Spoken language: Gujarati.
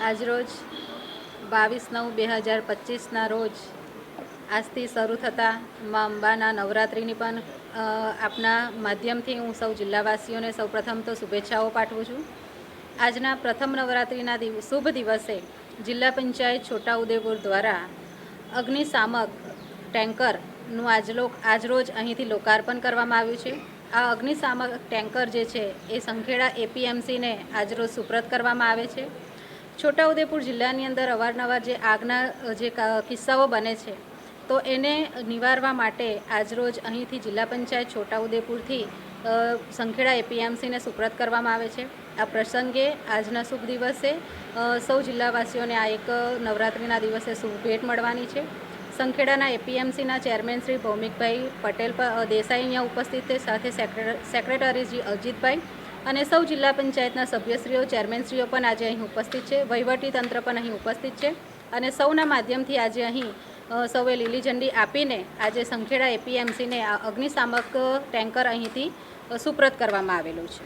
આજરોજ બાવીસ નવ બે હજાર પચીસના રોજ આજથી શરૂ થતા મા અંબાના નવરાત્રિની પણ આપના માધ્યમથી હું સૌ જિલ્લાવાસીઓને સૌપ્રથમ તો શુભેચ્છાઓ પાઠવું છું. આજના પ્રથમ નવરાત્રિના શુભ દિવસે જિલ્લા પંચાયત છોટાઉદેપુર દ્વારા અગ્નિશામક ટેન્કરનું આજ આજરોજ અહીંથી લોકાર્પણ કરવામાં આવ્યું છે. આ અગ્નિશામક ટેન્કર જે છે એ સંખેડા એપીએમસીને આજરોજ સુપ્રત કરવામાં આવે છે. છોટાઉદેપુર જિલ્લાની અંદર અવારનવાર જે આગના જે કિસ્સાઓ બને છે, તો એને નિવારવા માટે આજરોજ અહીંથી જિલ્લા પંચાયત છોટાઉદેપુરથી સંખેડા એપીએમસીને સુપ્રત કરવામાં આવે છે. આ પ્રસંગે આજના શુભ દિવસે સૌ જિલ્લાવાસીઓને આ એક નવરાત્રિના દિવસે શુભ ભેટ મળવાની છે. સંખેડાના એપીએમસીના ચેરમેન શ્રી ભૌમિકભાઈ પટેલ દેસાઈ અહીંયા ઉપસ્થિત છે. સાથે સેક્રેટરીજી અજીતભાઈ અને સૌ જિલ્લા પંચાયતના સભ્યશ્રીઓ, ચેરમેનશ્રીઓ પણ આજે અહીં ઉપસ્થિત છે. વહીવટી તંત્ર પણ અહીં ઉપસ્થિત છે. અને સૌના માધ્યમથી આજે અહીં સૌએ લીલી ઝંડી આપીને આજે સંખેડા એપીએમસીને અગ્નિશામક ટેન્કર અહીંથી સુપ્રત કરવામાં આવેલું છે.